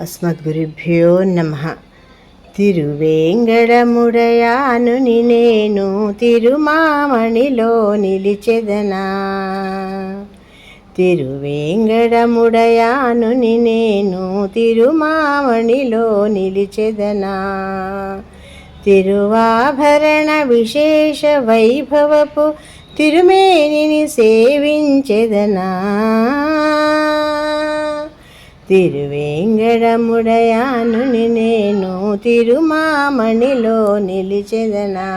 అస్మద్గురుభ్యో నమ. తిరువేంగళముడయాను నేను తిరుమామణిలో నిలిచెదనా. తిరువేంగడముడయాను నేను తిరుమామణిలో నిలిచెదనా. తిరువాభరణ విశేష వైభవపు తిరుమేనిని సేవించెదనా. తిరువేంగడముడయాను నేను తిరుమామణిలో నిలిచెదనా.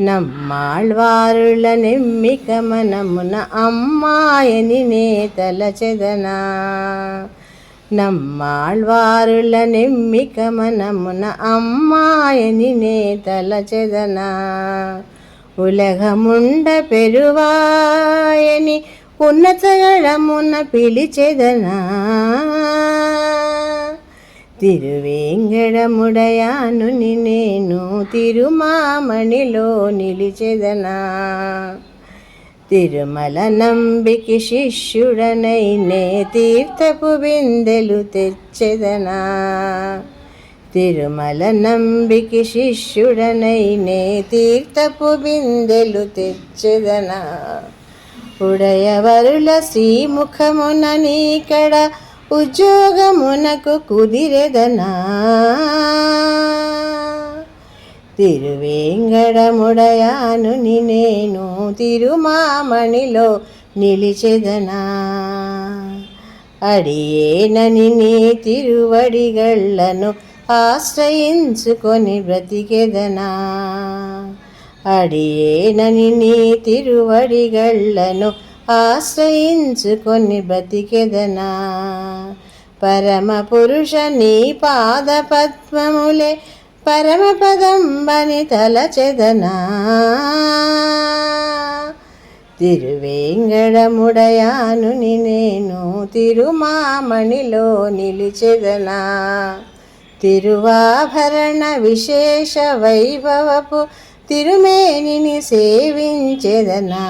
నమ్మాళ్వారుల నెమ్మిక మనమున అమ్మాయని నే తలచెదనా. నమ్మాళ్వారుల నెమ్మిక మనమున అమ్మాయని నే తలచెదనా. ఉలగముండ పెరువాయే ఉన్నతగడమున పిలిచెదనా? తిరువేంగడముడయాను నేను తిరుమామణిలో నిలిచెదనా? తిరుమల నంబికి శిష్యుడనైనే తీర్థపు బిందెలు తెచ్చెదనా? తిరుమల నంబికి శిష్యుడనైనే తీర్థపు బిందెలు తెచ్చెదనా? ఉడయవరుల శ్రీముఖమున నీకడ ఉద్యోగమునకు కుదిరెదనా? తిరువేంగడముడయాను నేను తిరుమామణిలో నిలిచెదనా? అడియేనని నీ తిరువడిగళ్ళను ఆశ్రయించుకొని బ్రతికెదనా? అడియేనని నీ తిరువడిగళ్ళను ఆశ్రయించుకొని బ్రతికెదనా పరమ పురుష నీ పాదపద్మములే పరమపదంబని తలచెదనా. తిరువేంగడముడయాను నేను తిరుమామణిలో నిలిచెదనా. తిరువాభరణ విశేష వైభవపు తిరుమేనిని సేవించెదనా